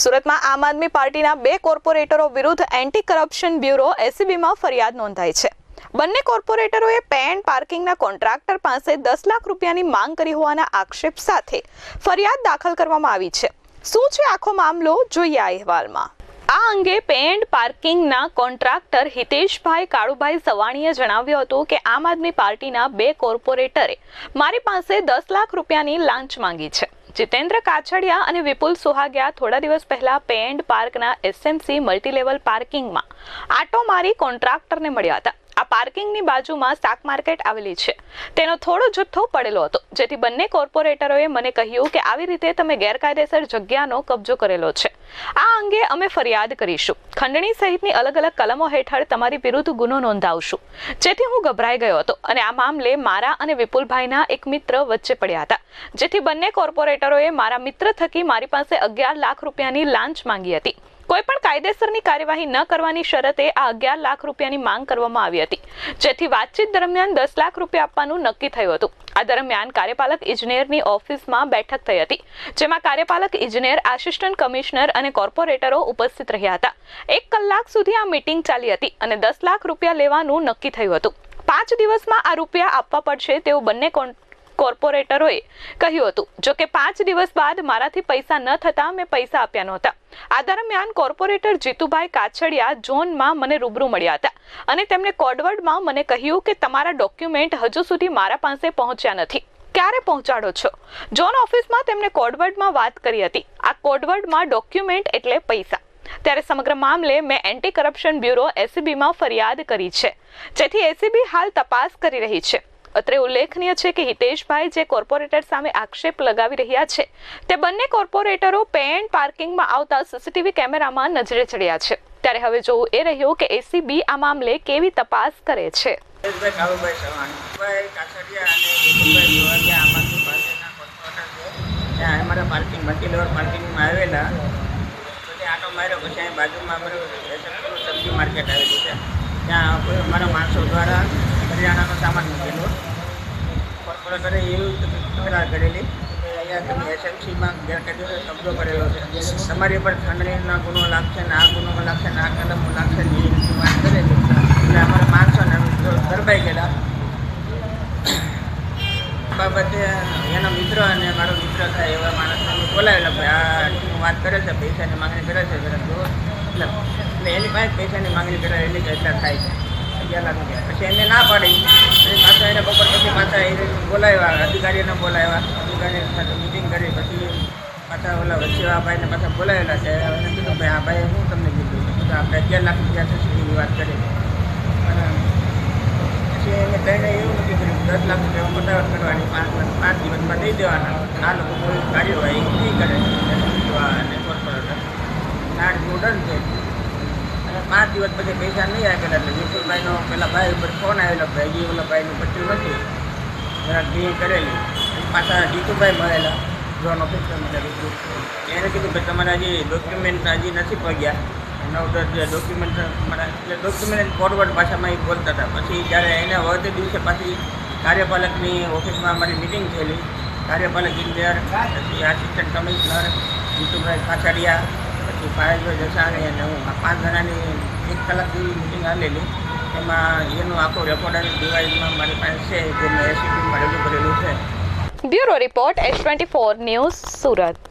સુરતમાં આમ આદમી પાર્ટીના બે કોર્પોરેટરો વિરુદ્ધ એન્ટી કરપ્શન બ્યુરો એસીબીમાં ફરિયાદ નોંધાઈ છે. બંને કોર્પોરેટરોએ પે પાર્કિંગના કોન્ટ્રાક્ટર પાસે દસ લાખ રૂપિયાની માંગ કરી હોવાના આક્ષેપ સાથે ફરિયાદ દાખલ કરવામાં આવી છે. શું છે આખો મામલો? જોઈએ આ અહેવાલમાં. આ અંગે પે એન્ડ પાર્કિંગના કોન્ટ્રાક્ટર હિતેશભાઈ કાળુભાઈ સવાણીએ જણાવ્યું હતું કે આમ આદમી પાર્ટીના બે કોર્પોરેટરે મારી પાસે દસ લાખ રૂપિયાની લાંચ માંગી છે. જીતેન્દ્ર કાછડિયા અને વિપુલ સુહાગિયા થોડા દિવસ પહેલા પે એન્ડ પાર્કના એસએમસી મલ્ટીલેવલ પાર્કિંગમાં આટો મારી કોન્ટ્રાક્ટરને મળ્યા હતા. આ પાર્કિંગની બાજુમાં શાક માર્કેટ આવેલી છે. તેનો થોડો જથ્થો પડેલો હતો. જેથી બંને કોર્પોરેટરોએ મને કહ્યું કે આવી રીતે તમે ગેરકાયદેસર જગ્યાનો કબજો કરેલો છે. આ અંગે અમે ફરિયાદ કરીશું. ખંડણી સહિતની અલગ અલગ કલમો હેઠળ તમારી વિરુદ્ધ ગુનો નોંધાવશું. જેથી હું ગભરાઈ ગયો હતો અને આ મામલે મારા અને વિપુલભાઈના એક મિત્ર વચ્ચે પડ્યા હતા. જેથી બંને કોર્પોરેટરોએ મારા મિત્ર થકી મારી પાસે અગિયાર લાખ રૂપિયાની લાંચ માંગી હતી. કોઈ પણ કાયદેસરની કાર્યવાહી ન કરવાની શરતે આ અગિયાર લાખ રૂપિયાની માંગ કરવામાં આવી હતી. જેથી વાતચીત દરમિયાન દસ લાખ રૂપિયા આપવાનું નક્કી થયું હતું. આ દરમિયાન કાર્યપાલક ઇજનેરની ઓફિસમાં બેઠક થઈ હતી, જેમાં કાર્યપાલક ઇજનેર, આસિસ્ટન્ટ કમિશનર અને કોર્પોરેટરો ઉપસ્થિત રહ્યા હતા. એક કલાક સુધી આ મીટિંગ ચાલી હતી અને દસ લાખ રૂપિયા લેવાનું નક્કી થયું હતું. પાંચ દિવસમાં આ રૂપિયા આપવા પડશે તેવું બંને કોર્પોરેટરોએ કહ્યું હતું જો કે પાંચ દિવસ બાદ મારાથી પૈસા ન થતા મેં પૈસા આપ્યા નહોતા. આ દરમિયાન કોર્પોરેટર જીતુભાઈ કાછડિયા ઝોનમાં મને રૂબરૂ મળ્યા હતા અને તેમણે કોડવર્ડમાં મને કહ્યું કે તમારા ડોક્યુમેન્ટ હજુ સુધી મારા પાસે પહોંચ્યા નથી. ક્યારે પહોંચાડો છો? જોન ઓફિસમાં તેમણે કોડવર્ડમાં વાત કરી હતી. આ કોડવર્ડમાં ડોક્યુમેન્ટ એટલે પૈસા. ત્યારે સમગ્ર મામલે મેં એન્ટી કરપ્શન બ્યુરો એસીબીમાં ફરિયાદ કરી છે. જેથી એસીબી હાલ તપાસ કરી રહી છે. અત્રે ઉલ્લેખનીય છે કે હિતેશભાઈ જે કોર્પોરેટર સામે આક્ષેપ લગાવી રહ્યા છે, તે બંને કોર્પોરેટરો પેન પાર્કિંગમાં આવતા સીસીટીવી કેમેરામાં નજરે ચડ્યા છે. ત્યારે હવે જોવું એ રહ્યું કે એસીબી આ મામલે કેવી તપાસ કરે છે? ત્યાં અમારા માણસો દ્વારા કરિયાણાનો સામાન મૂકેલો. કોર્પોરેટરે એવું તકરાર કરેલી. કે અહીંયા તમે એસએમસીમાં ગેરકાયદેસર કબજો કરેલો છે. તમારી ઉપર ખંડણીના ગુનો લાગશે ને આ ગુનો લાગશે ને આ કલમો લાગશે ને એ રીતે વાત કરેલી એટલે અમારે માણસો ને ગરબાઈ ગયેલા. બાબતે એના મિત્ર અને મારો મિત્ર થાય એવા માણસને બોલાવેલા. ભાઈ, આ વાત કરે છે, પૈસાની માંગણી કરે છે, જરા જુઓ. એટલે એની પાસે પૈસાની માંગણી કરે એની એટલા થાય છે. અગિયાર લાખ પછી એને ના પાડી. પછી પાછા એને બપોર પછી પાછા એને બોલાવ્યા અધિકારીઓને બોલાવ્યા. અધિકારીઓ સાથે મિટિંગ કરી, પછી પાછા ઓલા વચ્ચેવા ભાઈને પાછા બોલાવેલા છે. એને કીધું ભાઈ આ ભાઈ, હું તમને કીધું? કીધું આપણે અગિયાર લાખ રૂપિયા થશે એવી વાત કરી. અને પછી એને કહીને એવું નથી કર્યું દસ લાખ રૂપિયા પતાવટ કરવાની, પાંચ પાંચ દિવસમાં દઈ દેવાના. આ લોકો કોઈ કાર્યવાહી નહીં કરે અને કોર્પોરેટર નાટ મોડર્ન છે. પાંચ દિવસ પછી પૈસા નહીં આપેલા એટલે વિપુલભાઈનો પેલા ભાઈ ઉપર ફોન આવેલો ભાઈ હજી ઓલા ભાઈનું પચ્યું નથી. જરાક બી કરેલી. પાછા જીતુભાઈ મળેલા. ઝોન ઓફિસર એને કીધું કે તમારા હજી ડોક્યુમેન્ટ હજી નથી પગ્યા. દસ જે ડોક્યુમેન્ટ મારા ડોક્યુમેન્ટ ફોરવર્ડ ભાષામાં એ બોલતા હતા. પછી જ્યારે એને વધે દિવસે પાછી કાર્યપાલકની ઓફિસમાં અમારી મિટિંગ થયેલી. કાર્યપાલક ઇન્જિનિયર પછી આસિસ્ટન્ટ કમિશનર જીતુભાઈ કાછડિયા પછી ફાયરભાઈ જસાણી અને હું પાંચ જણાની એક કલાક જેવી મિટિંગ આવેલી એમાં એનું આખું રેકોર્ડર ડિવાઇસમાં મારી પાસે છે જે મેં એસીપીમાં રજૂ કરેલું છે. Bureau report S twenty four news Surat.